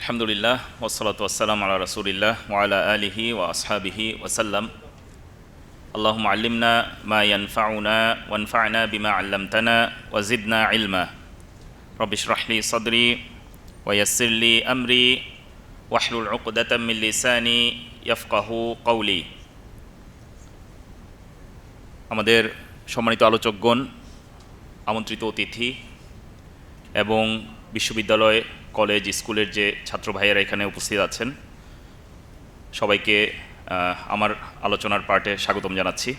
আলহামদুলিল্লাহ ওসলাত ওসালাম আল্লাহ রসুলিল্লাহ ওয়ালা আলিহি ওয়া আসহাবিহি ওসাল্লাম اللهم علمنا ما ينفعنا وانفعنا بما علمتنا وزدنا علما رب اشرح لي صدري ويسر لي أمري واحلل عقدة من لساني يفقه قولي আমাদের সম্মানিত আলোচকগণ আমন্ত্রিত অতিথি এবং বিশ্ববিদ্যালয় কলেজ, স্কুলের যে ছাত্র ভাইয়েরা এখানে উপস্থিত আছেন, সবাইকে আমার আলোচনার পার্টে স্বাগতম জানাচ্ছি।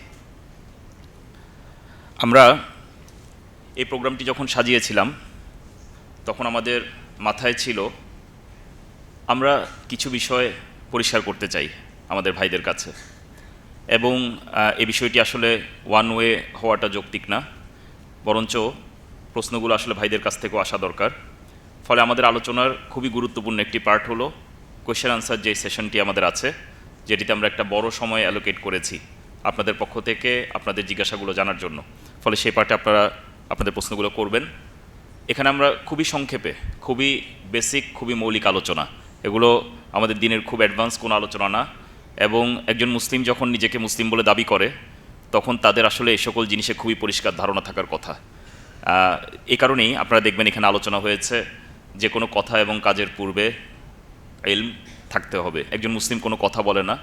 আমরা এই প্রোগ্রামটি যখন সাজিয়েছিলাম, তখন আমাদের মাথায় ছিল, আমরা কিছু বিষয় পরিষ্কার করতে চাই আমাদের ভাইদের কাছে। এবং এই বিষয়টি আসলে ওয়ান ওয়ে হওয়াটা যৌক্তিক না, বরঞ্চ প্রশ্নগুলো আসলে ভাইদের কাছ থেকেও আসা দরকার। ফলে আমাদের আলোচনার খুবই গুরুত্বপূর্ণ একটি পার্ট হলো কোয়েশ্চেন আনসার যে সেশনটি আমাদের আছে, যেটিতে আমরা একটা বড় সময় অ্যালোকেট করেছি আপনাদের পক্ষ থেকে আপনাদের জিজ্ঞাসাগুলো জানার জন্য। ফলে সেই পার্টে আপনারা আপনাদের প্রশ্নগুলো করবেন। এখানে আমরা খুবই সংক্ষেপে, খুবই বেসিক খুবই মৌলিক আলোচনা। এগুলো আমাদের দিনের খুব অ্যাডভান্স কোনো আলোচনা না। এবং একজন মুসলিম যখন নিজেকে মুসলিম বলে দাবি করে, তখন তাদের আসলে এই সকল জিনিসে খুবই পরিষ্কার ধারণা থাকার কথা। এ কারণেই আপনারা দেখবেন এখানে আলোচনা হয়েছে যে কোনো কথা এবং কাজের পূর্বে ইলম থাকতে হবে। একজন মুসলিম কোনো কথা বলে না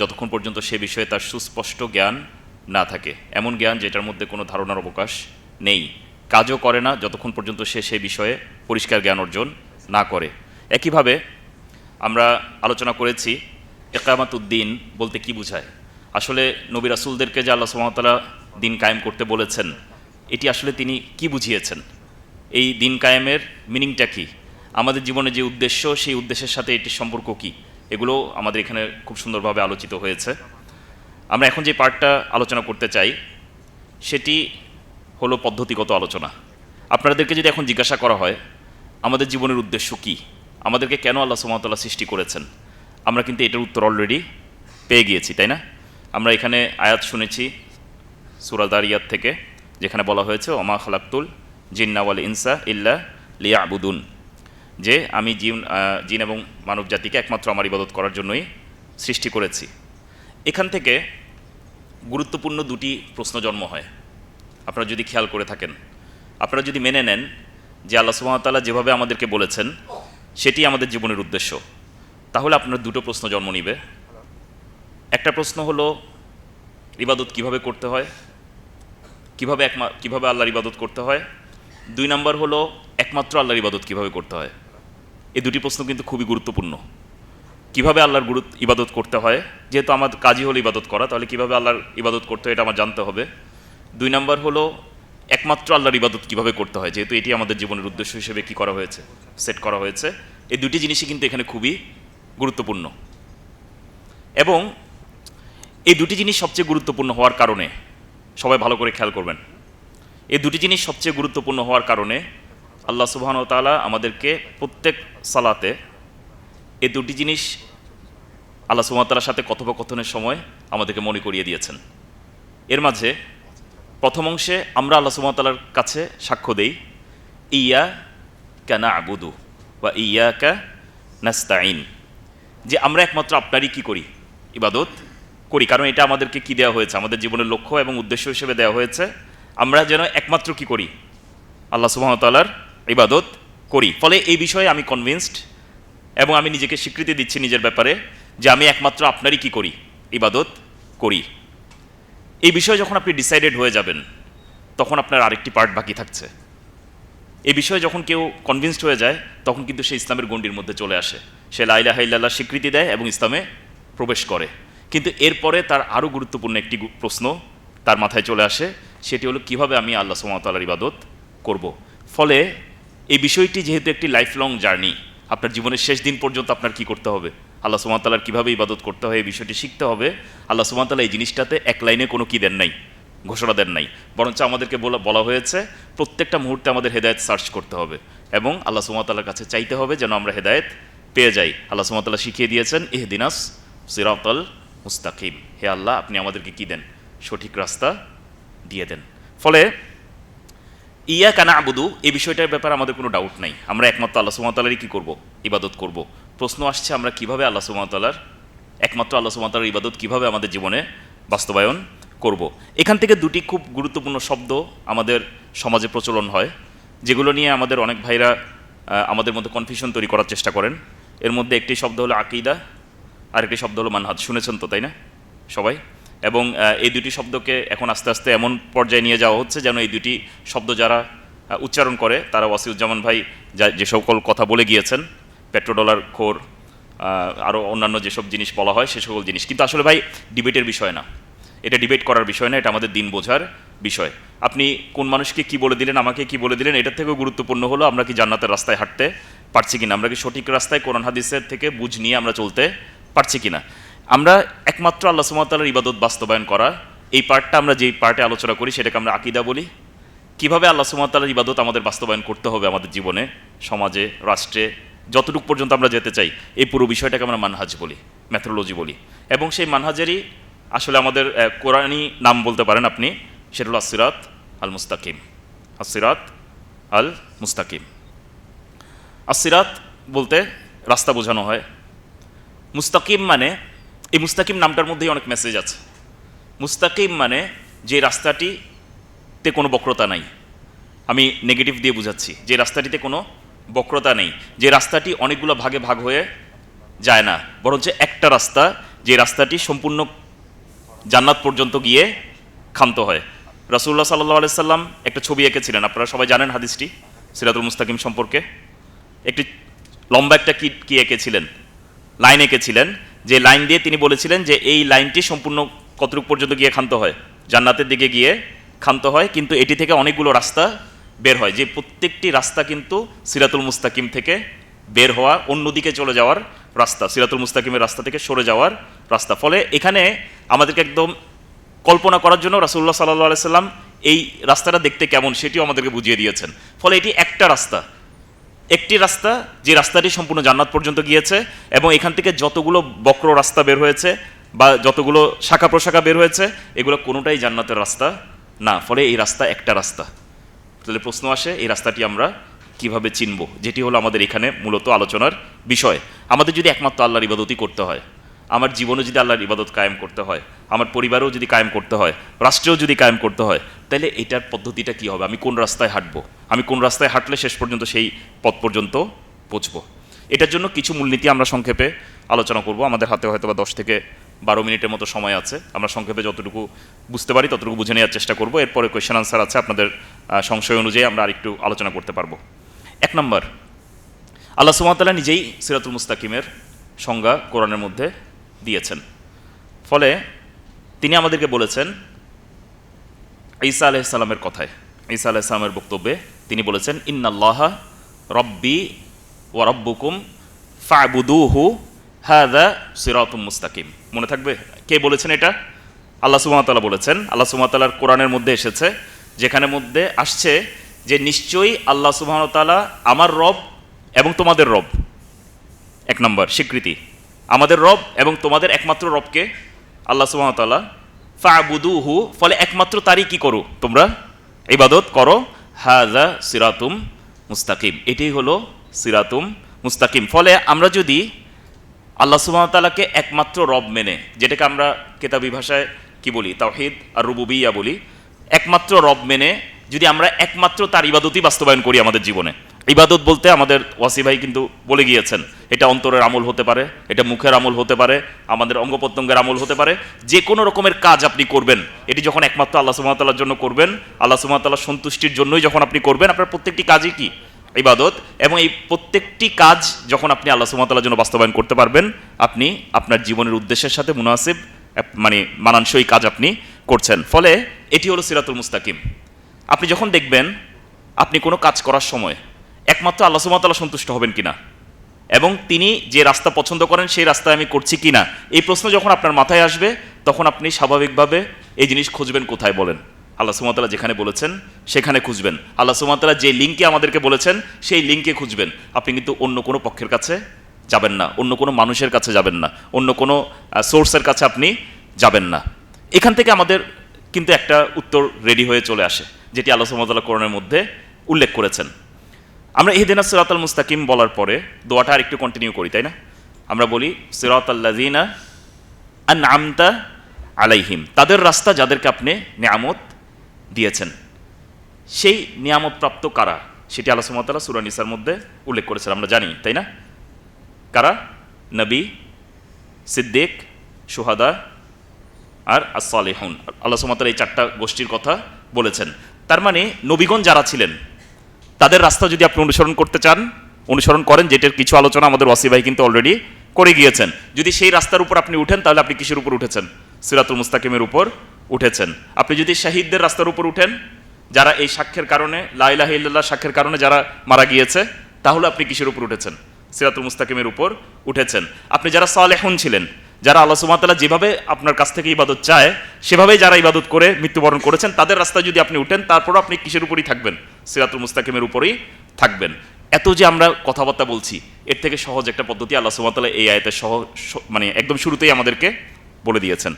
যতক্ষণ পর্যন্ত সে বিষয়ে তার সুস্পষ্ট জ্ঞান না থাকে। এমন জ্ঞান যেটার মধ্যে কোনো ধারণার অবকাশ নেই। কাজও করে না, যতক্ষণ পর্যন্ত সে সে বিষয়ে পরিষ্কার জ্ঞান অর্জন না করে। একইভাবে আমরা আলোচনা করেছি একামাত উদ্দিন বলতে কি বোঝায়? আসলে নবী রাসুলদেরকে যে আল্লাহ সুমতলা দিন কায়েম করতে বলেছেন, এটি আসলে তিনি কি বুঝিয়েছেন? এই দিন কায়েমের মিনিংটা কী? আমাদের জীবনে যে উদ্দেশ্য, সেই উদ্দেশ্যের সাথে এটির সম্পর্ক কি? এগুলো আমাদের এখানে খুব সুন্দরভাবে আলোচিত হয়েছে। আমরা এখন যে পার্টটা আলোচনা করতে চাই, সেটি হলো পদ্ধতিগত আলোচনা। আপনাদেরকে যদি এখন জিজ্ঞাসা করা হয়, আমাদের জীবনের উদ্দেশ্য কি? আমাদেরকে কেন আল্লাহ সুমতল্লাহ সৃষ্টি করেছেন? আমরা কিন্তু এটার উত্তর অলরেডি পেয়ে গিয়েছি, তাই না? আমরা এখানে আয়াত শুনেছি সুরাদারিয়াত থেকে, যেখানে বলা হয়েছে ওমা খালাক্তুল জিন্নাওয়াল ইনসা ইল্লা লিয়া আবুদুন যে আমি জিন জিন এবং মানব জাতিকে একমাত্র আমার ইবাদত করার জন্যই সৃষ্টি করেছি। এখান থেকে গুরুত্বপূর্ণ দুটি প্রশ্ন জন্ম হয়। আপনারা যদি খেয়াল করে থাকেন, আপনারা যদি মেনে নেন যে আল্লাহ সুহামতাল্লাহ যেভাবে আমাদেরকে বলেছেন, সেটি আমাদের জীবনের উদ্দেশ্য। তাহলে আপনার দুটো প্রশ্ন জন্ম নিবে। একটা প্রশ্ন হলো, ইবাদত কীভাবে করতে হয়? কীভাবে একমা, কীভাবে আল্লাহর ইবাদত করতে হয়? দুই নাম্বার হলো একমাত্র আল্লাহর ইবাদত কীভাবে করতে হয়? এই দুটি প্রশ্ন কিন্তু খুবই গুরুত্বপূর্ণ। কীভাবে আল্লাহর গুরুত্ব ইবাদত করতে হয়? যেহেতু আমার কাজই হলো ইবাদত করা, তাহলে কীভাবে আল্লাহর ইবাদত করতে হয় এটা আমার জানতে হবে। দুই নাম্বার হলো একমাত্র আল্লাহর ইবাদত কীভাবে করতে হয়? যেহেতু এটি আমাদের জীবনের উদ্দেশ্য হিসেবে কি করা হয়েছে? সেট করা হয়েছে। এই দুটি জিনিসই কিন্তু এখানে খুবই গুরুত্বপূর্ণ। এবং এই দুটি জিনিস সবচেয়ে গুরুত্বপূর্ণ হওয়ার কারণে সবাই ভালো করে খেয়াল করবেন। এই দুটি জিনিস সবচেয়ে গুরুত্বপূর্ণ হওয়ার কারণে আল্লাহ সুবহান তাআলা আমাদেরকে প্রত্যেক সালাতে এই দুটি জিনিস আল্লাহ সুবহানাহু সাথে কথোপকথনের সময় আমাদেরকে মনে করিয়ে দিয়েছেন। এর মাঝে প্রথম অংশে আমরা আল্লাহ সুবহানাহু কাছে সাক্ষ্য দেই ইয়া কানা আবুদু বা ইয়া কা নাস্তাইন যে আমরা একমাত্র আপনারই কি করি? ইবাদত করি। কারণ এটা আমাদেরকে কি দেওয়া হয়েছে? আমাদের জীবনের লক্ষ্য এবং উদ্দেশ্য হিসেবে দেওয়া হয়েছে আমরা যেন একমাত্র কি করি? আল্লাহ সুবাহতালার ইবাদত করি। ফলে এই বিষয়ে আমি কনভিনসড এবং আমি নিজেকে স্বীকৃতি দিচ্ছি নিজের ব্যাপারে যে আমি একমাত্র আপনারই কি করি? ইবাদত করি। এই বিষয়ে যখন আপনি ডিসাইডেড হয়ে যাবেন, তখন আপনার আরেকটি পার্ট বাকি থাকছে। এই বিষয়ে যখন কেউ কনভিন্সড হয়ে যায়, তখন কিন্তু সে ইসলামের গণ্ডির মধ্যে চলে আসে। সে লাইলা হাইল্লাহ স্বীকৃতি দেয় এবং ইসলামে প্রবেশ করে। কিন্তু এরপরে তার আরও গুরুত্বপূর্ণ একটি প্রশ্ন তার মাথায় চলে আসে সেটি হলো কীভাবে আমি আল্লাহ সুমতালার ইবাদত করব। ফলে এই বিষয়টি যেহেতু একটি লাইফ লং জার্নি আপনার জীবনের শেষ দিন পর্যন্ত আপনার কি করতে হবে? আল্লাহ সুমতালার কীভাবে ইবাদত করতে হয় এই বিষয়টি শিখতে হবে। আল্লাহ সুমতালা এই জিনিসটাতে এক লাইনে কোনো কি দেন নাই, ঘোষণা দেন নাই। বরঞ্চ আমাদেরকে বলা বলা হয়েছে, প্রত্যেকটা মুহূর্তে আমাদের হেদায়েত সার্চ করতে হবে এবং আল্লাহ সুমতাল্লার কাছে চাইতে হবে যেন আমরা হেদায়েত পেয়ে যাই। আল্লাহ সুমতাল্লাহ শিখিয়ে দিয়েছেন এহদিনাস সিরাতল মুস্তাকিম। হে আল্লাহ, আপনি আমাদেরকে কী দেন? সঠিক রাস্তা দিয়ে দেন। ফলে ইয়া কানা আবুদু এই বিষয়টার ব্যাপারে আমাদের কোনো ডাউট নাই। আমরা একমাত্র আল্লাহ সুমতালারই কী করব? ইবাদত করব। প্রশ্ন আসছে আমরা কীভাবে আল্লাহ সুমতালার একমাত্র আল্লাহ সুমতালার ইবাদত কীভাবে আমাদের জীবনে বাস্তবায়ন করব? এখান থেকে দুটি খুব গুরুত্বপূর্ণ শব্দ আমাদের সমাজে প্রচলন হয়, যেগুলো নিয়ে আমাদের অনেক ভাইরা আমাদের মধ্যে কনফিউশন তৈরি করার চেষ্টা করেন। এর মধ্যে একটি শব্দ হলো আকিদা, আরেকটি শব্দ হলো মানহাত শুনেছেন তো, তাই না? সবাই? এবং এই দুটি শব্দকে এখন আস্তে আস্তে এমন পর্যায়ে নিয়ে যাওয়া হচ্ছে যেন এই দুটি শব্দ যারা উচ্চারণ করে, তারা ওয়াসিউজ্জামান ভাই যা, যে সকল কথা বলে গিয়েছেন, পেট্রোডলার খোর আরও অন্যান্য যেসব জিনিস বলা হয়, সে সকল জিনিস। কিন্তু আসলে ভাই, ডিবেটের বিষয় না। এটা ডিবেট করার বিষয় না, এটা আমাদের দিন বোঝার বিষয়। আপনি কোন মানুষকে কি বলে দিলেন, আমাকে কি বলে দিলেন, এটার থেকেও গুরুত্বপূর্ণ হলো, আমরা কি জান্নাতের রাস্তায় হাঁটতে পারছি কিনা? আমরা কি সঠিক রাস্তায় কোরআন হাদিসের থেকে বুঝ নিয়ে আমরা চলতে পারছি কিনা? আমরা একমাত্র আল্লাহ সুমতালার ইবাদত বাস্তবায়ন করা, এই পার্টটা আমরা যেই পার্টে আলোচনা করি সেটাকে আমরা আকিদা বলি। কীভাবে আল্লাহ সুমতালার ইবাদত আমাদের বাস্তবায়ন করতে হবে আমাদের জীবনে, সমাজে, রাষ্ট্রে, যতটুকু পর্যন্ত আমরা যেতে চাই, এই পুরো বিষয়টাকে আমরা মানহাজ বলি ম্যাথোলজি বলি। এবং সেই মানহাজেরই আসলে আমাদের কোরআনই নাম বলতে পারেন আপনি সেটা হলো আসিরাত আল মুস্তাকিম আসিরাত আল মুস্তাকিম আসিরাত বলতে রাস্তা বোঝানো হয়। মুস্তাকিম মানে এই মুস্তাকিম নামটার মধ্যেই অনেক মেসেজ আছে। মুস্তাকিম মানে যে রাস্তাটিতে কোনো বক্রতা নাই। আমি নেগেটিভ দিয়ে বুঝাচ্ছি, যে রাস্তাটিতে কোনো বক্রতা নেই। যে রাস্তাটি অনেকগুলো ভাগে ভাগ হয়ে যায় না, বরঞ্চ একটা রাস্তা, যে রাস্তাটি সম্পূর্ণ জান্নাত পর্যন্ত গিয়ে ক্ষান্ত হয়। রাসুল্লাহ সাল্লাহ আলাইসাল্লাম একটা ছবি এঁকেছিলেন, আপনারা সবাই জানেন হাদিসটি, সিরাতুল মুস্তাকিম সম্পর্কে। একটি লম্বা একটা কি কি এঁকেছিলেন? লাইন এঁকেছিলেন যে লাইন দিয়ে তিনি বলেছিলেন যে এই লাইনটি সম্পূর্ণ কতটুকু পর্যন্ত গিয়ে ক্ষান্ত হয়? জান্নাতের দিকে গিয়ে ক্ষান্ত হয়, কিন্তু এটি থেকে অনেকগুলো রাস্তা বের হয়। যে প্রত্যেকটি রাস্তা কিন্তু সিরাতুল মুস্তাকিম থেকে বের হওয়া, অন্যদিকে চলে যাওয়ার রাস্তা, সিরাতুল মুস্তাকিমের রাস্তা থেকে সরে যাওয়ার রাস্তা। ফলে এখানে আমাদেরকে একদম কল্পনা করার জন্য রাসুল্লাহ সাল্লাহ আলাইসাল্লাম এই রাস্তাটা দেখতে কেমন সেটিও আমাদেরকে বুঝিয়ে দিয়েছেন। ফলে এটি একটা রাস্তা। একটি রাস্তা, যে রাস্তাটি সম্পূর্ণ জান্নাত পর্যন্ত গিয়েছে এবং এখান থেকে যতগুলো বক্র রাস্তা বের হয়েছে বা যতগুলো শাখা প্রশাখা বের হয়েছে, এগুলো কোনোটাই জান্নাতের রাস্তা না। ফলে এই রাস্তা একটা রাস্তা। তাহলে প্রশ্ন আসে, এই রাস্তাটি আমরা কীভাবে চিনব? যেটি হলো আমাদের এখানে মূলত আলোচনার বিষয়। আমাদের যদি একমাত্র আল্লাহর ইবাদতই করতে হয় আমার জীবনে যদি আল্লাহর ইবাদত কায়েম করতে হয়, আমার পরিবারেও যদি কায়েম করতে হয়, রাষ্ট্রেও যদি কায়েম করতে হয়, তাহলে এটার পদ্ধতিটা কি হবে? আমি কোন রাস্তায় হাঁটবো? আমি কোন রাস্তায় হাঁটলে শেষ পর্যন্ত সেই পথ পর্যন্ত পৌঁছবো? এটার জন্য কিছু মূলনীতি আমরা সংক্ষেপে আলোচনা করব। আমাদের হাতে হয়তো বা দশ থেকে বারো মিনিটের মতো সময় আছে। আমরা সংক্ষেপে যতটুকু বুঝতে পারি, ততটুকু বুঝে নেওয়ার চেষ্টা করব। এরপরে কোয়েশ্চেন আনসার আছে আপনাদের সংশয় অনুযায়ী আমরা আরেকটু আলোচনা করতে পারব। এক নম্বর, আল্লাহ সুমতাল্লাহ নিজেই সিরাতুল মুস্তাকিমের সংজ্ঞা কোরআনের মধ্যে দিয়েছেন। ফলে তিনি আমাদেরকে বলেছেন, ঈসা আলাইসাল্লামের কথায়, ঈসা আলাইসাল্লামের বক্তব্যে তিনি বলেছেন, ইন্নাল্লাহ রব্বি ও রব্বুকুম ফাবুদুহু হাদা সিরাতুম মুস্তাকিম। মনে থাকবে কে বলেছেন এটা? আল্লাহ সুমতাল্লাহ বলেছেন, আল্লাহ সুমতাল্লাহর কোরআনের মধ্যে এসেছে যেখানে মধ্যে আসছে যে নিশ্চয়ই আল্লাহ সুবহানতালা আমার রব এবং তোমাদের রব। এক নম্বর, স্বীকৃতি। আমাদের রব এবং তোমাদের একমাত্র রবকে আল্লাহ ফাবুদু হু ফলে একমাত্র তারই কি করো তোমরা? ইবাদত করো। হাজা সিরাতুম মুস্তাকিম। এটাই হলো সিরাতুম মুস্তাকিম। ফলে আমরা যদি আল্লাহ সুবহানতাল্লাহকে একমাত্র রব মেনে, যেটাকে আমরা কেতাবি ভাষায় কি বলি? তাওহিদ আর রুবুবিয়া বলি। একমাত্র রব মেনে যদি আমরা একমাত্র তার ইবাদতই বাস্তবায়ন করি আমাদের জীবনে। ইবাদত বলতে আমাদের ওয়াসি ভাই কিন্তু বলে গিয়েছেন, এটা অন্তরের আমল হতে পারে, এটা মুখের আমল হতে পারে, আমাদের অঙ্গ প্রত্যঙ্গের আমল হতে পারে, যে কোনো রকমের কাজ আপনি করবেন, এটি যখন একমাত্র আল্লাহ সুমতাল্লাহর জন্য করবেন, আল্লাহ সুমতাল্লাহ সন্তুষ্টির জন্যই যখন আপনি করবেন, আপনার প্রত্যেকটি কাজই কি? ইবাদত, এবং এই প্রত্যেকটি কাজ যখন আপনি আল্লাহ সুমতাল্লাহর জন্য বাস্তবায়ন করতে পারবেন, আপনি আপনার জীবনের উদ্দেশ্যের সাথে মুনাসিব মানে মানানসই কাজ আপনি করছেন। ফলে এটি হলো সিরাতুল মুস্তাকিম। আপনি যখন দেখবেন, আপনি কোনো কাজ করার সময় একমাত্র আল্লাহ সুমতাল্লাহ সন্তুষ্ট হবেন কিনা? এবং তিনি যে রাস্তা পছন্দ করেন, সেই রাস্তায় আমি করছি কিনা? এই প্রশ্ন যখন আপনার মাথায় আসবে, তখন আপনি স্বাভাবিকভাবে এই জিনিস খুঁজবেন কোথায় বলেন। আল্লাহ সুমতাল্লাহ যেখানে বলেছেন, সেখানে খুঁজবেন। আল্লাহ সুমতাল্লাহ যে লিঙ্কে আমাদেরকে বলেছেন, সেই লিঙ্কে খুঁজবেন। আপনি কিন্তু অন্য কোনো পক্ষের কাছে যাবেন না, অন্য কোনো মানুষের কাছে যাবেন না, অন্য কোনো সোর্সের কাছে আপনি যাবেন না। এখান থেকে আমাদের কিন্তু একটা উত্তর রেডি হয়ে চলে আসে, যেটি আল্লাহ সুমতাল্লাহ কোরআনের মধ্যে উল্লেখ করেছেন। আমরা ইহদিনা সিরাত আল মুস্তাকিম বলার পরে দোয়াটা আর একটু কন্টিনিউ করি, তাই না? আমরা বলি সিরাত আল্লাদিনা আন আমতা আলাইহিম। তাদের রাস্তা যাদেরকে আপনি নিয়ামত দিয়েছেন, সেই নিয়ামত প্রাপ্ত কারা? সেটি আল্লাহ সুমতাল্লাহ সুরা নিসার মধ্যে উল্লেখ করেছেন, আমরা জানি, তাই না? কারা? নবী, সিদ্দিক সুহাদা আর আসলেহন আল্লাহ সুমতাল এই চারটা গোষ্ঠীর কথা বলেছেন। তার মানে নবীগণ যারা ছিলেন তাদের রাস্তা যদি আপনি অনুসরণ করতে চান, অনুসরণ করেন, যেটার কিছু আলোচনা আমাদের ওয়াসি ভাই কিন্তু অলরেডি করে গিয়েছেন। যদি সেই রাস্তার উপর আপনি উঠেন, তাহলে আপনি কিসের উপর উঠেছেন? সিরাতুল মুস্তাকিমের উপর উঠেছেন। আপনি যদি শাহিদদের রাস্তার উপর উঠেন, যারা এই সাক্ষ্যের কারণে লাইলাহ ইল্লাল্লাহ সাক্ষ্যের কারণে যারা মারা গিয়েছে, তাহলে আপনি কিসের উপর উঠেছেন? সিরাতুল মুস্তাকিমের উপর উঠেছেন। আপনি যারা সালেহুন ছিলেন যারা আল্লাহ সুমাতাল্লাহ যেভাবে আপনার কাছ থেকে ইবাদত চায়, সেভাবেই যারা ইবাদত করে মৃত্যুবরণ করেছেন, তাদের রাস্তায় যদি আপনি উঠেন, তারপরও আপনি কিসের উপরই থাকবেন? সিরাতুল মুস্তাকিমের উপরেই থাকবেন। এত যে আমরা কথাবার্তা বলছি, এর থেকে সহজ একটা পদ্ধতি আল্লাহ সুমাতাল্লাহ এই আয়তের সহ মানে একদম শুরুতেই আমাদেরকে বলে দিয়েছেন।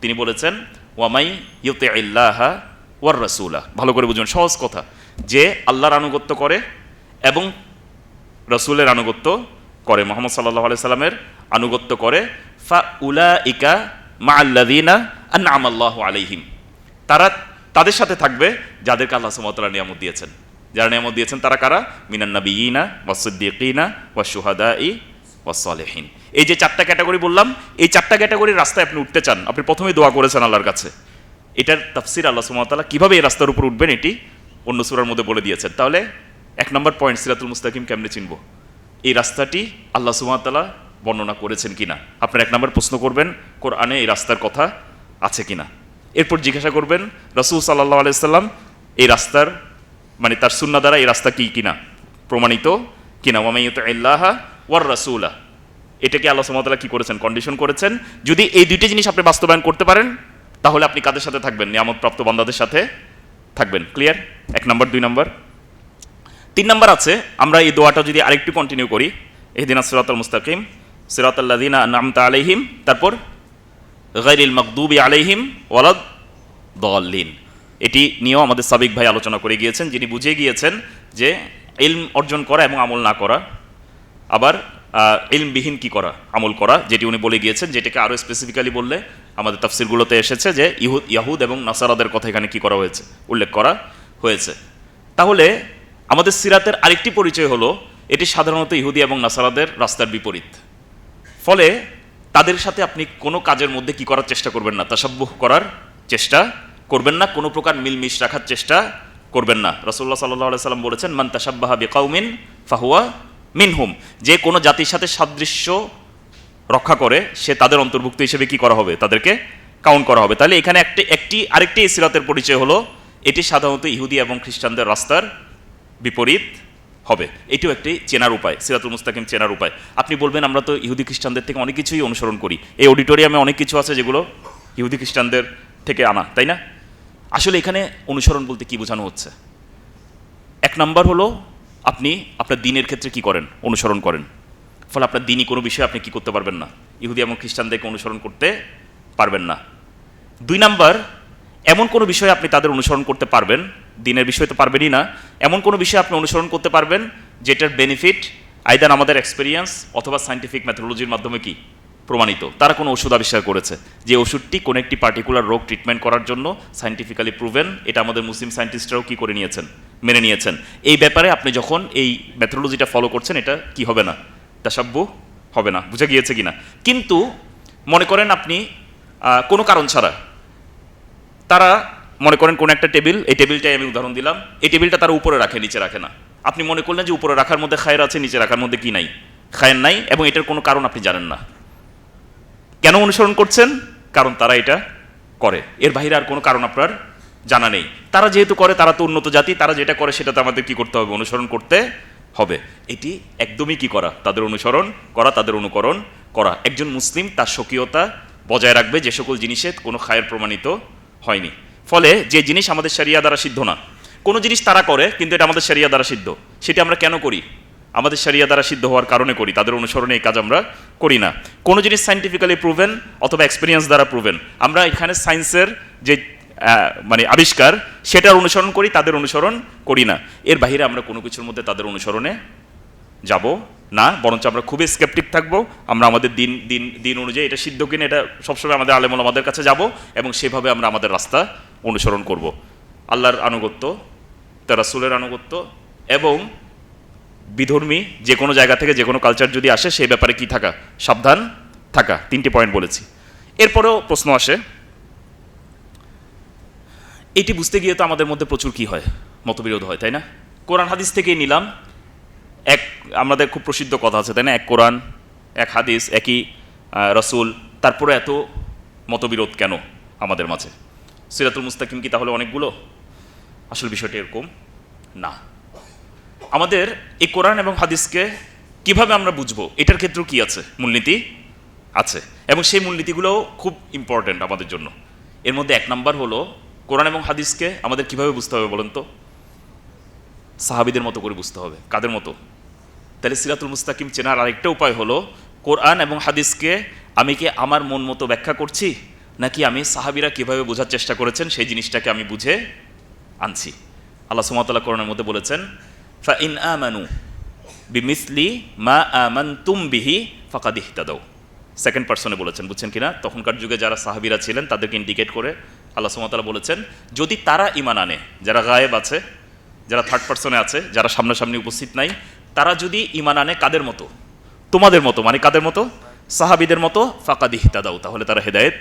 তিনি বলেছেন ওয়ামাই ইউতে আল্লাহা ওয়ার রাসুলা। ভালো করে বুঝুন, সহজ কথা। যে আল্লাহর আনুগত্য করে এবং রসুলের আনুগত্য করে, মোহাম্মদ সাল্লাহ আলি সাল্লামের আনুগত্য করে উলা ইকা মা আল্লাহ আলাইহিম। তারা তাদের সাথে থাকবে যাদেরকে আল্লাহ সুমতলা নিয়ামত দিয়েছেন। যারা নিয়ামত দিয়েছেন তারা কারা? মিনান্নবীনা ওয়াসুদ্দিকিনা ওয়াসুহাদা ই ওয়াসলেহীন এই যে চারটা ক্যাটাগরি বললাম, এই চারটা ক্যাটাগরির রাস্তায় আপনি উঠতে চান, আপনি প্রথমেই দোয়া করেছেন আল্লাহর কাছে। এটার তাফসির আল্লাহ সুমতাল্লাহ কীভাবে এই রাস্তার উপর উঠবেন এটি অন্য সুরার মধ্যে বলে দিয়েছেন। তাহলে এক নম্বর পয়েন্ট সিরাতুল মুস্তাকিম কেমনে চিনব? এই রাস্তাটি আল্লাহ সুমতাল্লাহ বর্ণনা করেছেন কিনা? আপনার এক নম্বর প্রশ্ন করবেন, কোরআনে এই রাস্তার কথা আছে কিনা? এরপর জিজ্ঞাসা করবেন, রসুল সাল্লাহ আলাইসাল্লাম এই রাস্তার মানে তার সুন্না দ্বারা এই রাস্তা কি কিনা? প্রমাণিত কিনা? ওয়ামাইয়ত আল্লাহ ওয়ার রাসুলা। এটাকে আল্লাহ সুমতাল্লাহ কি করেছেন? কন্ডিশন করেছেন। যদি এই দুইটা জিনিস আপনি বাস্তবায়ন করতে পারেন, তাহলে আপনি কাদের সাথে থাকবেন? নিয়ামতপ্রাপ্ত বান্দাদের সাথে থাকবেন। ক্লিয়ার? এক নম্বর, দুই নম্বর। তিন নম্বর আছে, আমরা এই দোয়াটা যদি আরেকটু কন্টিনিউ করি, এহদিন সিরাতাল মুস্তাকিম। সিরাতাল্লাদিনা নামতা আলাইহিম, তারপর গাইরিল মকদুবি আলাইহিম ওয়ালাদ দলিন এটি নিয়েও আমাদের সাবিক ভাই আলোচনা করে গিয়েছেন, যিনি বুঝিয়ে গিয়েছেন যে ইলম অর্জন করা এবং আমল না করা, আবার ইলমবিহীন কি করা, আমল করা, যেটি উনি বলে গিয়েছেন, যেটাকে আরও স্পেসিফিক্যালি বললে আমাদের তাফসিরগুলোতে এসেছে যে ইহুদ, ইয়াহুদ এবং নাসারাদের কথা এখানে কি করা হয়েছে, উল্লেখ করা হয়েছে। তাহলে আমাদের সিরাতের আরেকটি পরিচয় হলো, এটি সাধারণত ইহুদি এবং নাসারাদের রাস্তার বিপরীত। ফলে তাদের সাথে আপনি কোনো কাজের মধ্যে কি করার চেষ্টা করবেন না? তাসাব্বুহ করার চেষ্টা করবেন না, কোনো প্রকার মিলমিশ রাখার চেষ্টা করবেন না। রসুল্লাহ সাল্লাহ সাল্লাম বলেছেন, মান তাসাব্বাহা বিকাউমিন ফাহুয়া মিনহুম। যে কোনো জাতির সাথে সাদৃশ্য রক্ষা করে সে তাদের অন্তর্ভুক্ত হিসেবে কি করা হবে? তাদেরকে কাউন্ট করা হবে। তাহলে এখানে একটি একটি, আরেকটি সিরাতের পরিচয় হলো, এটি সাধারণত ইহুদি এবং খ্রিস্টানদের রাস্তার বিপরীত। হবে। এটিও একটি চেনার উপায়, সিরাতুল মুস্তাকিম চেনার উপায়। আপনি বলবেন, আমরা তো ইহুদি খ্রিস্টানদের থেকে অনেক কিছুই অনুসরণ করি। এই অডিটোরিয়ামে অনেক কিছু আছে যেগুলো ইহুদি খ্রিস্টানদের থেকে আনা, তাই না? আসলে এখানে অনুসরণ বলতে কি বোঝানো হচ্ছে? এক নাম্বার হলো, আপনি আপনার দিনের ক্ষেত্রে কি করেন? অনুসরণ করেন। ফলে আপনার দিনই কোনো বিষয়ে আপনি কি করতে পারবেন না। ইহুদি এবং খ্রিস্টানদেরকে অনুসরণ করতে পারবেন না। দুই নাম্বার, এমন কোনো বিষয়ে আপনি তাদের অনুসরণ করতে পারবেন দিনের বিষয় তো পারবেনই না। এমন কোনো বিষয়ে আপনি অনুসরণ করতে পারবেন যেটার বেনিফিট আইদার আমাদের এক্সপিরিয়েন্স অথবা সাইন্টিফিক ম্যাথোলজির মাধ্যমে কি? প্রমাণিত। তারা কোনো ওষুধ আবিষ্কার করেছে। যে ওষুধটি কোনো একটি পার্টিকুলার রোগ ট্রিটমেন্ট করার জন্য সাইন্টিফিক্যালি প্রুভেন এটা আমাদের মুসলিম সায়েন্টিস্টরাও কি করে নিয়েছেন? মেনে নিয়েছেন। এই ব্যাপারে আপনি যখন এই মেথোলজিটা ফলো করছেন, এটা কি হবে না? তাসাব্য হবে না। বুঝে গিয়েছে কিনা? কিন্তু মনে করেন আপনি কোনো কারণ ছাড়া তারা মনে করেন কোন একটা টেবিল, এই টেবিলটাই আমি উদাহরণ দিলাম। এই টেবিলটা তারা উপরে রাখে, নিচে রাখে না। আপনি মনে করলেন যে উপরে রাখার মধ্যে খায়ের আছে, নিচে রাখার মধ্যে কি নাই? খায়ের নাই এবং এটার কোনো কারণ আপনি জানেন না। কেন অনুসরণ করছেন? কারণ তারা এটা করে। এর বাইরে আর কোনো কারণ আপনার জানা নেই। তারা যেহেতু করে, তারা তো উন্নত জাতি, তারা যেটা করে সেটা তো আমাদের কি করতে হবে? অনুসরণ করতে হবে। এটি একদমই কি করা? তাদের অনুসরণ করা, তাদের অনুকরণ করা। একজন মুসলিম তার স্বকীয়তা বজায় রাখবে যে সকল জিনিসে কোনো খায়ের প্রমাণিত হয়নি। ফলে যে জিনিস আমাদের শরিয়া দ্বারা সিদ্ধ না, কোনো জিনিস তারা করে, কিন্তু এটা আমাদের শরিয়া দ্বারা সিদ্ধ। সেটা আমরা কেন করি? আমাদের শরিয়া দ্বারা সিদ্ধ হওয়ার কারণে করি, তাদের অনুসরণে এই কাজ আমরা করি না। কোনো জিনিস সাইন্টিফিক্যালি প্রুভেন অথবা এক্সপিরিয়েন্স দ্বারা প্রুভেন আমরা এখানে সায়েন্সের যে মানে আবিষ্কার, সেটার অনুসরণ করি, তাদের অনুসরণ করি না। এর বাহিরে আমরা কোনো কিছুর মধ্যে তাদের অনুসরণে যাব। না, বরঞ্চ আমরা খুবই স্কেপটিক থাকব। আমরা আমাদের দিন দিন দিন অনুযায়ী এটা সিদ্ধ কিনে এটা সবসময় আমাদের আলেমল আমাদের কাছে যাব এবং সেভাবে আমরা আমাদের রাস্তা অনুসরণ করব। আল্লাহর আনুগত্য, তার রাসূলের আনুগত্য এবং বিধর্মী যে কোনো জায়গা থেকে যে কোনো কালচার যদি আসে, সেই ব্যাপারে কি থাকা? সাবধান থাকা। তিনটি পয়েন্ট বলেছি। এরপরেও প্রশ্ন আসে, এটি বুঝতে গিয়ে তো আমাদের মধ্যে প্রচুর কি হয়? মতবিরোধ হয়, তাই না? কোরআন হাদিস থেকেই নিলাম এক, আমাদের খুব প্রসিদ্ধ কথা আছে, তাই না? এক কোরআন, এক হাদিস, একই রসুল। তারপরে এত মতবিরোধ কেন আমাদের মাঝে? সিরাতুল মুস্তাকিম কি তাহলে অনেকগুলো? আসল বিষয়টি এরকম? না। আমাদের এই কোরআন এবং হাদিসকে কীভাবে আমরা বুঝব? এটার ক্ষেত্রেও কি আছে? মূলনীতি আছে। এবং সেই মূলনীতিগুলোও খুব ইম্পর্ট্যান্ট আমাদের জন্য। এর মধ্যে এক নাম্বার হলো, কোরআন এবং হাদিসকে আমাদের কীভাবে বুঝতে হবে বলেন তো? সাহাবিদের মতো করে বুঝতে হবে। কাদের মতো? তাহলে সিরাতুল মুস্তাকিম চেনার আরেকটা উপায় হলো, কোরআন এবং হাদিসকে আমি কি আমার মন মতো ব্যাখ্যা করছি? নাকি আমি সাহাবিরা কীভাবে বোঝার চেষ্টা করেছেন সেই জিনিসটাকে আমি বুঝে আনছি। আল্লাহ সুমতাল্লাহ কোরআনের মধ্যে বলেছেন, ফা ইন আমানু বিমিসলি মা আমান তুম বিহি ফাকাদ ইহতাদাও সেকেন্ড পার্সনে বলেছেন, বুঝছেন কিনা? তখনকার যুগে যারা সাহাবিরা ছিলেন, তাদেরকে ইন্ডিকেট করে আল্লাহ সুমতাল্লাহ বলেছেন, যদি তারা ইমান আনে, যারা গায়েব আছে, যারা থার্ড পার্সনে আছে, যারা সামনাসামনি উপস্থিত নাই তারা যদি ইমান আনে কাদের মতো? তোমাদের মতো মানে কাদের মতো? সাহাবিদের মতো ফাঁকা দিহিতা দাও তাহলে তারা হেদায়েত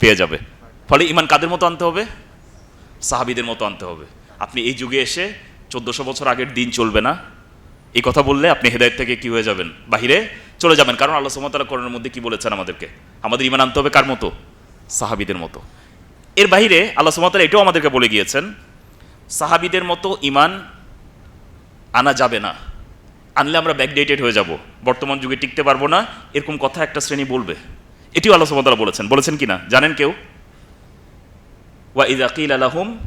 পেয়ে যাবে। ফলে ইমান কাদের মতো আনতে হবে? সাহাবিদের মতো আনতে হবে। আপনি এই যুগে এসে চোদ্দশো বছর আগের দিন চলবে না। এই কথা বললে আপনি হেদায়েত থেকে কি হয়ে যাবেন? বাহিরে চলে যাবেন। কারণ আল্লাহ সুমতালা করণের মধ্যে কি বলেছেন আমাদেরকে? আমাদের ইমান আনতে হবে কার মতো? সাহাবিদের মতো। এর বাইরে আল্লাহ সুমতালা এটাও আমাদেরকে বলে গিয়েছেন, সাহাবিদের মতো ইমান আনা যাবে না। আনলে আমরা ব্যাকডেটেড হয়ে যাব। বর্তমান যুগে টিকতে পারব না, এরকম কথা একটা শ্রেণি বলবে। এটিও আল্লাহ সুবহানাহু বলেছেন। বলেছেন কি না? জানেন কেউ? ওয়া ইযা কিলা লাহুম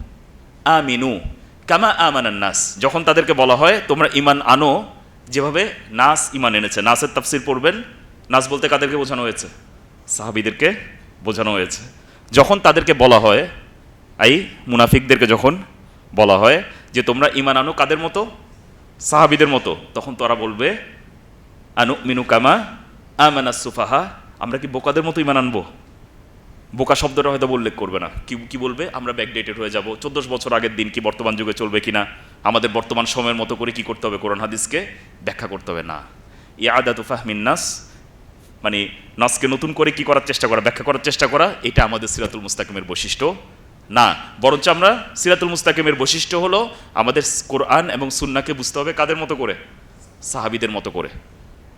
আমিনু কামা আমানান নাস। যখন তাদেরকে বলা হয়, তোমরা ইমান আনো, যেভাবে নাস ইমান এনেছে। নাসের তাফসির পড়বেন। নাস বলতে কাদেরকে বোঝানো হয়েছে? সাহাবিদেরকে বোঝানো হয়েছে। যখন তাদেরকে বলা হয় আই মুনাফিকদেরকে যখন বলা হয় যে তোমরা ইমান আনো কাদের মতো? সাহাবিদের মতো। তখন তারা বলবে আনু মিনু কামা আমানা সুফাহা? আমরা কি বোকাদের মতো ইমান আনব? বোকা শব্দটা হয়তো উল্লেখ করবে না। কি কি বলবে? আমরা ব্যাকডেটেড হয়ে যাব। চোদ্দোশ বছর আগের দিন কি বর্তমান যুগে চলবে কিনা? আমাদের বর্তমান সময়ের মতো করে কি করতে হবে কোরআন হাদিসকে? ব্যাখ্যা করতে হবে না। ইয়াদাতু নাস মানে নাসকে নতুন করে কি করার চেষ্টা করা, ব্যাখ্যা করার চেষ্টা করা, এটা আমাদের সিরাতুল মুস্তাকিমের বৈশিষ্ট্য। না, বরঞ্চ আমরা সিরাতুল মুস্তাকিমের বৈশিষ্ট্য হলো আমাদের কোরআন এবং সুন্নাকে বুঝতে হবে কাদের মতো করে? সাহাবিদের মতো করে।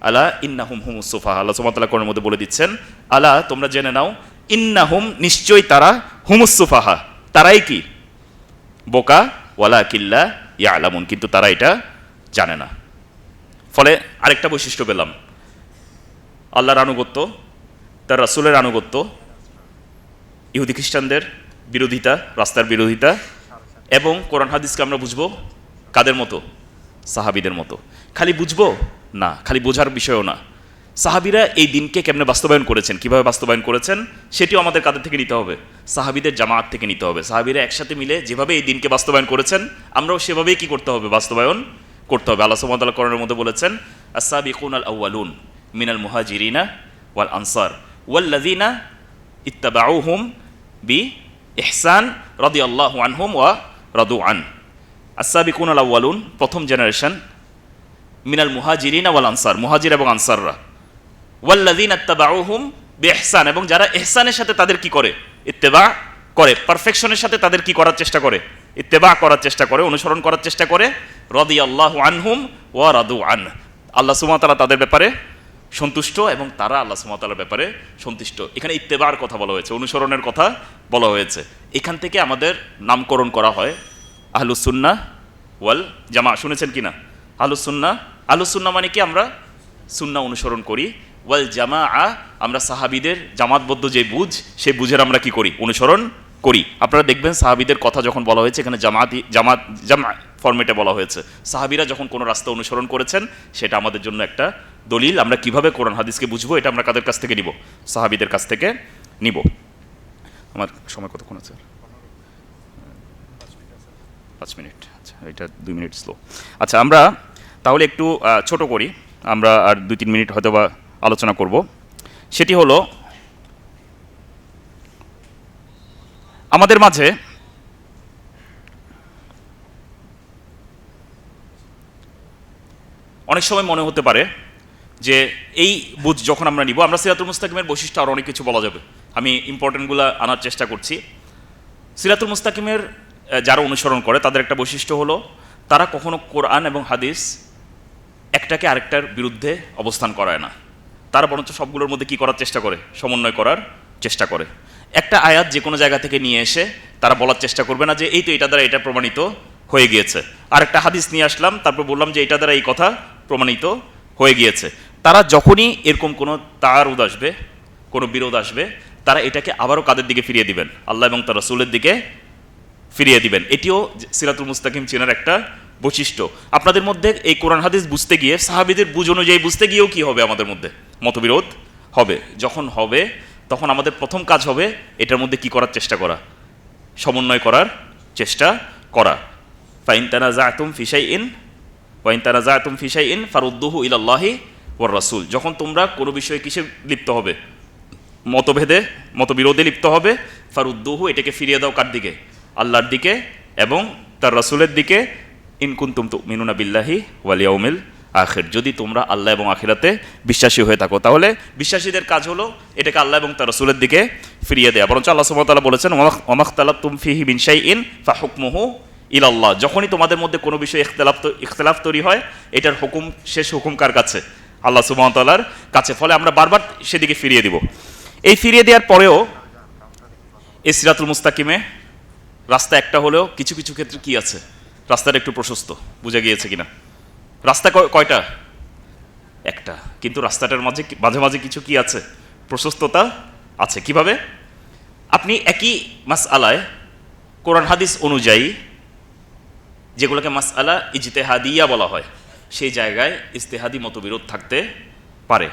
আলা ইন্নাহুম হুম সুফা আল্লাহ সুমাতাল্লাহ কোরআনের মধ্যে বলে দিচ্ছেন, আলা, তোমরা জেনে নাও, ইন্নাহুম নিশ্চয়ই তারা হুমুসুফাহা তারাই কি? বোকা ওয়ালা কিল্লা ইয়া আলামুন কিন্তু তারা এটা জানে না। ফলে আরেকটা বৈশিষ্ট্য পেলাম। আল্লাহর আনুগত্য, তার রাসূলের আনুগত্য, ইহুদি খ্রিস্টানদের বিরোধিতা, রাস্তার বিরোধিতা এবং কোরআন হাদিসকে আমরা বুঝব কাদের মতো? সাহাবিদের মতো। খালি বুঝব? না, খালি বোঝার বিষয়ও না। সাহাবিরা এই দিনকে কেমনে বাস্তবায়ন করেছেন? কীভাবে বাস্তবায়ন করেছেন? সেটিও আমাদের কাদের থেকে নিতে হবে? সাহাবিদের জামাত থেকে নিতে হবে। সাহাবিরা একসাথে মিলে যেভাবে এই দিনকে বাস্তবায়ন করেছেন, আমরাও সেভাবেই কি করতে হবে? বাস্তবায়ন করতে হবে। আল্লাহ সুবহানাহু করণের মধ্যে বলেছেন আসাবিকুন আল আউয়ালুন মিনাল মুহাজিরিনা ওয়াল আনসার ওয়াল্লাযিনা ইত্তাবাউহুম বি ইহসান রদি আল্লাহ আনহুম ওয়া রাদু আন আসাবিকুন আল আউয়ালুন প্রথম জেনারেশন। মিনাল মুহাজিরিন ওয়াল আনসার, মুহাজির এবং আনসাররা। ওয়াল্লাযিনা ইত্তাবাউহুম বিইহসান, এবং যারা এহসানের সাথে তাদের কি করে? ইত্তেবা করে। পারফেকশনের সাথে তাদের কি করার চেষ্টা করে? ইত্তেবা করার চেষ্টা করে, অনুসরণ করার চেষ্টা করে। রাদিয়াল্লাহু আনহুম ওয়া রাদু আন আল্লাহ ওয়া তাদের ব্যাপারে সন্তুষ্ট এবং তারা আল্লাহ সুমতালার ব্যাপারে সন্তুষ্ট। এখানে ইত্তেবার কথা বলা হয়েছে, অনুসরণের কথা বলা হয়েছে। এখান থেকে আমাদের নামকরণ করা হয় আহলুসুন্না ওয়াল জামা শুনেছেন কিনা? আহলুসুন্না আহলুসুন্না মানে কি? আমরা সুন্না অনুসরণ করি। ওয়াল জামা আ আমরা সাহাবিদের জামাতবদ্ধ যে বুঝ, সেই বুঝের আমরা কি করি? অনুসরণ করি। আপনারা দেখবেন সাহাবিদের কথা যখন বলা হয়েছে, এখানে জামাতি, জামাত জামা ফরমেটে বলা হয়েছে। সাহাবিরা যখন কোনো রাস্তা অনুসরণ করেছেন, সেটা আমাদের জন্য একটা দলিল, আমরা কীভাবে কোরআন হাদিসকে বুঝব, এটা আমরা কাদের কাছ থেকে নিব? সাহাবিদের কাছ থেকে নিব। আমার সময় কতক্ষণ আছে? পাঁচ মিনিট আচ্ছা এটা দুই মিনিট স্লো আচ্ছা আমরা তাহলে একটু ছোট করি। আমরা আর দুই তিন মিনিট হয়তো বা আলোচনা করব। সেটি হলো, আমাদের মাঝে অনেক সময় মনে হতে পারে যে এই বুঝ যখন আমরা নিব, আমরা সিরাতুল মুস্তাকিমের বৈশিষ্ট্য আরও অনেক কিছু বলা যাবে। আমি ইম্পর্টেন্টগুলো আনার চেষ্টা করছি। সিরাতুল মুস্তাকিমের যারা অনুসরণ করে, তাদের একটা বৈশিষ্ট্য হলো, তারা কখনো কোরআন এবং হাদিস একটাকে আরেকটার বিরুদ্ধে অবস্থান করায় না। তারা বরঞ্চ সবগুলোর মধ্যে কি করার চেষ্টা করে? সমন্বয় করার চেষ্টা করে। একটা আয়াত যে কোনো জায়গা থেকে নিয়ে এসে তারা বলার চেষ্টা করবে না যে, এই তো এটা দ্বারা এটা প্রমাণিত হয়ে গিয়েছে। আর একটা হাদিস নিয়ে আসলাম, তারপর বললাম যে, এটা দ্বারা এই কথা প্রমাণিত হয়ে গিয়েছে। তারা যখনই এরকম কোনো তারুদ আসবে, কোনো বিরোধ আসবে, তারা এটাকে আবারও কাদের দিকে ফিরিয়ে দিবেন? আল্লাহ এবং তার রসুলের দিকে ফিরিয়ে দিবেন। এটিও সিরাতুল মুস্তাকিম চেনার একটা বৈশিষ্ট্য। আপনাদের মধ্যে এই কোরআন হাদিস বুঝতে গিয়ে, সাহাবিদের বুঝ অনুযায়ী বুঝতে গিয়েও কি হবে আমাদের মধ্যে? মতবিরোধ হবে। যখন হবে, তখন আমাদের প্রথম কাজ হবে এটার মধ্যে কি করার চেষ্টা করা? সমন্বয় করার চেষ্টা করা। ফাইন তানা জাতুম ফিসাই ইন ওয়াইন তানা জাতুম ফিসাই ইন ফারুদ্দুহু ইলাল্লাহি ওর রাসুল। যখন তোমরা কোনো বিষয়ে কিসে লিপ্ত হবে? মতভেদে, মতবিরোধে লিপ্ত হবে? ফারুদ্দুহু, এটাকে ফিরিয়ে দাও কার দিকে? আল্লাহর দিকে এবং তার রাসূলের দিকে। ইনকুন্তুম তু মিনুনা বিল্লাহি ওয়ালিয়াউমিল আখের। যদি তোমরা আল্লাহ এবং আখিরাতে বিশ্বাসী হয়ে থাকো, তাহলে বিশ্বাসীদের কাজ হলো এটাকে আল্লাহ এবং তার রসুলের দিকে ফিরিয়ে দেয়া। বরঞ্চ আল্লাহ তাআলা বলেছেন ওমাখতালাত তুম ফিহি বিন শাইইন ফাহুকমুহু ইলাল্লাহ। যখনই তোমাদের মধ্যে কোনো বিষয়ে ইখতিলাফ ইখতিলাফ তৈরি হয়, এটার হুকুম, শেষ হুকুম কার কাছে? আল্লাহ তাআলার কাছে। ফলে আমরা বারবার সেদিকে ফিরিয়ে দিব। এই ফিরিয়ে দেওয়ার পরেও এই সিরাতুল মুস্তাকিমে রাস্তা একটা হলেও কিছু কিছু ক্ষেত্রে কি আছে? রাস্তাটা একটু প্রশস্ত, বুঝা গিয়েছে কিনা? রাস্তা কয়- কয়টা? একটা। কিন্তু রাস্তাটার মাঝে মাঝে মাঝে কিছু কি আছে? প্রশস্ততা আছে। কীভাবে? আপনি একই মাস আলায় কোরআন হাদিস অনুযায়ী যেগুলোকে মাস আলা ইজতেহাদিয়া বলা হয় সেই জায়গায় ইস্তেহাদি মতবিরোধ থাকতে পারে।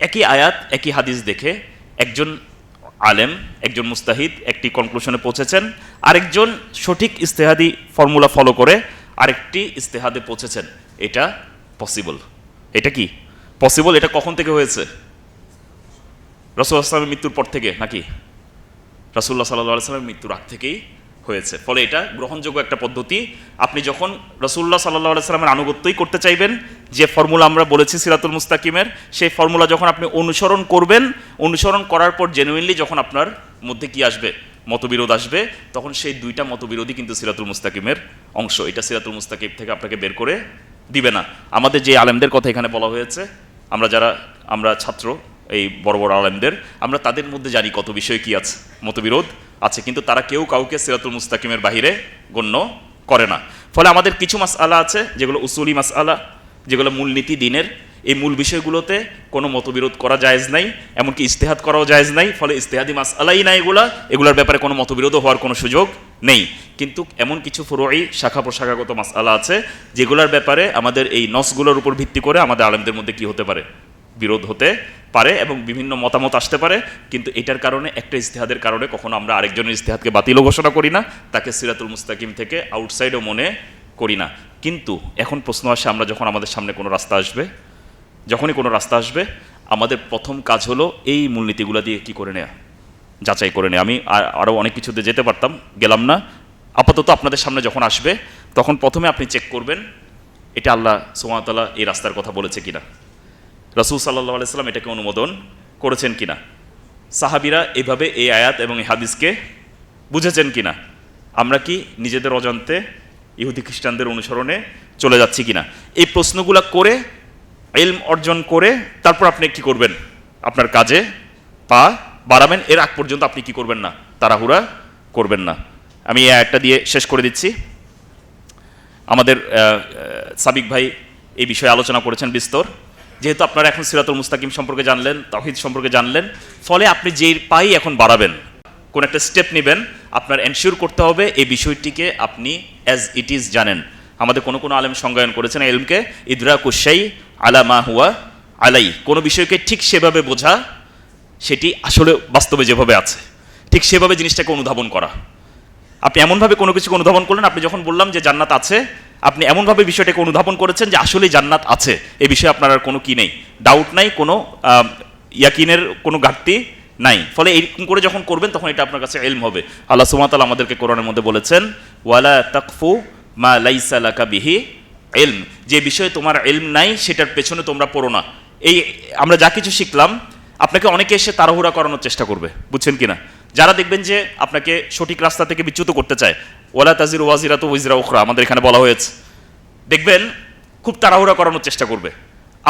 একই আয়াত, একই হাদিস দেখে একজন আলেম, একজন মুস্তাহিদ একটি কনক্লুশনে পৌঁছেছেন, আরেকজন সঠিক ইস্তেহাদি ফর্মুলা ফলো করে আরেকটি ইস্তেহাদে পৌঁছেছেন। এটা পসিবল এটা কি? পসিবল এটা কখন থেকে হয়েছে? রসুল আসলামের মৃত্যুর পর থেকে নাকি? রাসুল্লাহ সাল্লাহ সাল্লামের মৃত্যুর আগ থেকেই হয়েছে। ফলে এটা গ্রহণযোগ্য একটা পদ্ধতি। আপনি যখন রসুল্লাহ সাল্লাহ সাল্লামের আনুগত্যই করতে চাইবেন, যে ফর্মুলা আমরা বলেছি সিরাতুল মুস্তাকিমের, সেই ফর্মুলা যখন আপনি অনুসরণ করবেন, অনুসরণ করার পর জেনুইনলি যখন আপনার মধ্যে কি আসবে? মতবিরোধ আসবে, তখন সেই দুইটা মতবিরোধী কিন্তু সিরাতুল মুস্তাকিমের অংশ। এটা সিরাতুল মুস্তাকিম থেকে আপনাকে বের করে দিবে না। আমাদের যে আলেমদের কথা এখানে বলা হয়েছে, আমরা যারা, আমরা ছাত্র, এই বড় বড় আলেমদের, আমরা তাদের মধ্যে জানি কত বিষয় কি আছে। মতবিরোধ আছে, কিন্তু তারা কেউ কাউকে সিরাতুল মুস্তাকিমের বাহিরে গণ্য করে না। ফলে আমাদের কিছু মাস আলা আছে, যেগুলো উসুলি মাস আলা যেগুলো মূলনীতি দিনের। এই মূল বিষয়গুলোতে কোনো মতবিরোধ করা জায়েজ নাই, এমনকি ইস্তেহাদ করাও জায়েজ নাই, ফলে ইস্তেহাদি মাস আলাই না এগুলা, এগুলোর ব্যাপারে কোনো মতবিরোধ হওয়ার কোনো সুযোগ নেই। কিন্তু এমন কিছু ফুরোই শাখা প্রশাখাগত মাস আলা আছে, যেগুলোর ব্যাপারে আমাদের এই নসগুলোর উপর ভিত্তি করে আমাদের আলেমদের মধ্যে কি হতে পারে? বিরোধ হতে পারে এবং বিভিন্ন মতামত আসতে পারে, কিন্তু এটার কারণে, একটা ইস্তেহাদের কারণে কখনো আমরা আরেকজনের ইস্তেহাদকে বাতিলও ঘোষণা করি না, তাকে সিরাতুল মুস্তাকিম থেকে আউটসাইডও মনে করি না। কিন্তু এখন প্রশ্ন আসে, আমরা যখন আমাদের সামনে কোনো রাস্তা আসবে, যখনই কোনো রাস্তা আসবে, আমাদের প্রথম কাজ হলো এই মূলনীতিগুলো দিয়ে কি করে নেওয়া যাচাই করে নেওয়া আমি আর- আরও অনেক কিছুতে যেতে পারতাম, গেলাম না। আপাতত আপনাদের সামনে যখন আসবে, তখন প্রথমে আপনি চেক করবেন, এটা আল্লাহ সুমাতাল্লাহ এই রাস্তার কথা বলেছে কিনা। রসুল সাল্লাহ আলাইসাল্লাম এটাকে অনুমোদন করেছেন কিনা? সাহাবিরা এভাবে এই আয়াত এবং এই হাদিসকে বুঝেছেন কিনা? আমরা কি নিজেদের অজান্তে ইহুদি খ্রিস্টানদের অনুসরণে চলে যাচ্ছি কিনা? এই প্রশ্নগুলো করে এলম অর্জন করে তারপর আপনি কি করবেন। আপনার কাজে পা বাড়াবেন, এর আগ পর্যন্ত আপনি কি করবেন না? তাড়াহুড়া করবেন না। আমি এই আয়াতটা দিয়ে শেষ করে দিচ্ছি। আমাদের সাবিক ভাই এই বিষয়ে আলোচনা করেছেন বিস্তর। যেহেতু আপনারা এখন সিরাতুল মুস্তাকিম সম্পর্কে জানলেন তাহিদ সম্পর্কে জানলেন, ফলে আপনি যেই পাই এখন বাড়াবেন, কোন একটা স্টেপ নেবেন, আপনার এনশিওর করতে হবে এই বিষয়টিকে আপনি অ্যাজ ইট ইজ জানেন। আমাদের কোনো কোনো আলেম সংজ্ঞায়ন করেছেন এলমকে ইদরা কুসাই আলা মা হুয়া আলাই। কোনো বিষয়কে ঠিক সেভাবে বোঝা, সেটি আসলে বাস্তবে যেভাবে আছে, ঠিক সেভাবে জিনিসটাকে অনুধাবন করা। আপনি এমনভাবে কোনো কিছুকে অনুধাবন করলেন, আপনি যখন বললাম যে জান্নাত আছে আপনি এমনভাবে বিষয়টাকে অনুধাবন করেছেন যে আসলে জান্নাত আছে। এ বিষয়ে আপনার আর কোনো কি নেই। ডাউট নাই, কোনো ইয়াকিনের কোনো ঘাটতি নাই। ফলে এইরকম করে যখন করবেন, তখন এটা আপনার কাছে এলম হবে। আল্লাহ সুমাতাল আমাদেরকে কোরআনের মধ্যে বলেছেন, ওয়ালা তাকফু মা লাইসা লাকা বিহি এলম যে বিষয়ে তোমার এলম নাই, সেটার পেছনে তোমরা পড়ো না। এই, আমরা যা কিছু শিখলাম, আপনাকে অনেকে এসে তাড়াহুড়া করানোর চেষ্টা করবে। বুঝছেন কিনা? যারা দেখবেন যে আপনাকে সঠিক রাস্তা থেকে বিচ্যুত করতে চায়, ওয়ালা তাজির ওয়াজিরা তো ওয়াজিরা ওখরা আমাদের এখানে বলা হয়েছে, দেখবেন খুব তাড়াহুড়া করানোর চেষ্টা করবে।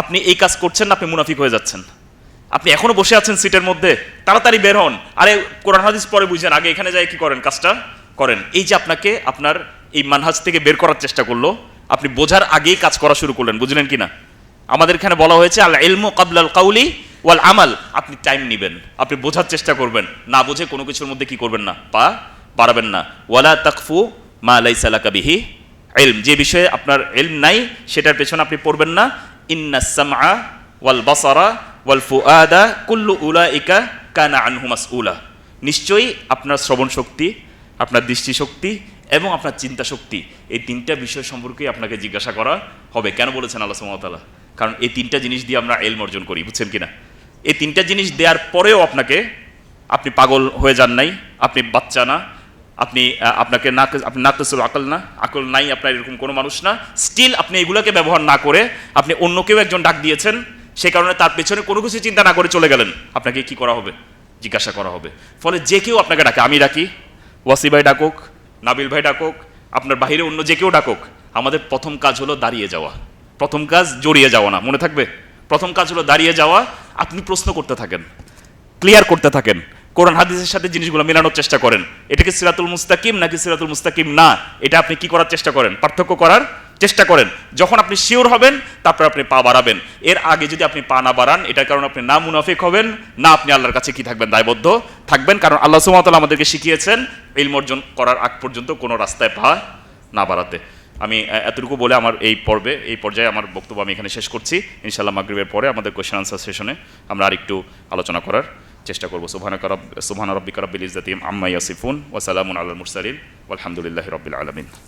আপনি এই কাজ করছেন না, আপনি মুনাফিক হয়ে যাচ্ছেন। আপনি এখনও বসে আছেন সিটের মধ্যে, তাড়াতাড়ি বের হন। আরে, কোরআন হাদিস পরে বুঝেন, আগে এখানে যাই, কি করেন? কাজটা করেন। এই যে আপনাকে আপনার এই মানহাজ থেকে বের করার চেষ্টা করল, আপনি বোঝার আগেই কাজ করা শুরু করলেন, বুঝলেন কি না আমাদের এখানে বলা হয়েছে আল এলমো কাবলাল কাউলি ওয়াল আমাল, আপনি টাইম নেবেন। আপনি বোঝার চেষ্টা করবেন। না বুঝে কোনো কিছুর মধ্যে কি করবেন না? পা বাড়াবেন না। ওয়ালা তাকফু মা লাইসা লাকা বিহি এলম যে বিষয়ে আপনার এলম নাই, সেটার পেছনে আপনি পড়বেন না। ইন্না সামআ ওয়াল বাসারা ওয়াল ফুআদা কুল্লু উলা ইকা কানা আনহু মাসউলা। নিশ্চয়ই আপনার শ্রবণ শক্তি, আপনার দৃষ্টিশক্তি এবং আপনার চিন্তা শক্তি, এই তিনটা বিষয় সম্পর্কে আপনাকে জিজ্ঞাসা করা হবে। কেন বলেছেন আল্লাহ সুমতাল্লাহ কারণ এই তিনটা জিনিস দিয়ে আমরা এলম অর্জন করি, বুঝছেন কিনা? এই তিনটা জিনিস দেওয়ার পরেও আপনাকে আপনি পাগল হয়ে যান নাই, আপনি বাচ্চা না, আপনি আপনাকে না আপনি নাকসুল আকল না, আকল নাই, আপনার এরকম কোনো মানুষ না। স্টিল আপনি এগুলোকে ব্যবহার না করে আপনি অন্য কেউ একজন ডাক দিয়েছেন, সে কারণে তার পেছনে কোনো কিছু চিন্তা না করে চলে গেলেন। আপনাকে কি করা হবে? জিজ্ঞাসা করা হবে। ফলে যে কেউ আপনাকে ডাকে, আমি ডাকি, ওয়াসি ভাই ডাকুক, নাবিল ভাই ডাকুক, আপনার বাইরে অন্য যে কেউ ডাকুক, আমাদের প্রথম কাজ হলো দাঁড়িয়ে যাওয়া। প্রথম কাজ জড়িয়ে যাওয়া না, মনে থাকবে? প্রথম কাজ হলো দাঁড়িয়ে যাওয়া, আপনি প্রশ্ন করতে থাকেন ক্লিয়ার করতে থাকেন, কোরআন, হাদিসের সাথে জিনিসগুলো মেলানোর চেষ্টা করেন। এটা কি সিরাতুল মুস্তাকিম নাকি সিরাতুল মুস্তাকিম? না, এটা আপনি কি করার চেষ্টা করেন? পার্থক্য করার চেষ্টা করেন। যখন আপনি শিওর হবেন, তারপর আপনি পা বাড়াবেন। এর আগে যদি আপনি পা না বাড়ান, এটার কারণে আপনি না মুনাফিক হবেন, না আপনি আল্লাহর কাছে কি থাকবেন, দায়বদ্ধ থাকবেন। কারণ আল্লাহ সুমতাল আমাদেরকে শিখিয়েছেন, ইলম অর্জন করার আগ পর্যন্ত কোনো রাস্তায় পা না বাড়াতে। আমি এতটুকু বলে আমার এই পর্বে, এই পর্যায়ে আমার বক্তব্য আমি এখানে শেষ করছি। ইনশাল্লাহ মাগরীবের পরে আমাদের কোয়েশ্চেন আনসার সেশনে আমরা আরেকটু আলোচনা করার চেষ্টা করব। সুবহান সুবহান রব্বিকা রব্বিল ইজাতিম আম্মা ইয়াসিফুন, ওয়া সালামুন আলাল মুরসালিন আলহামদুলিল্লাহ রব্বিল আলামিন।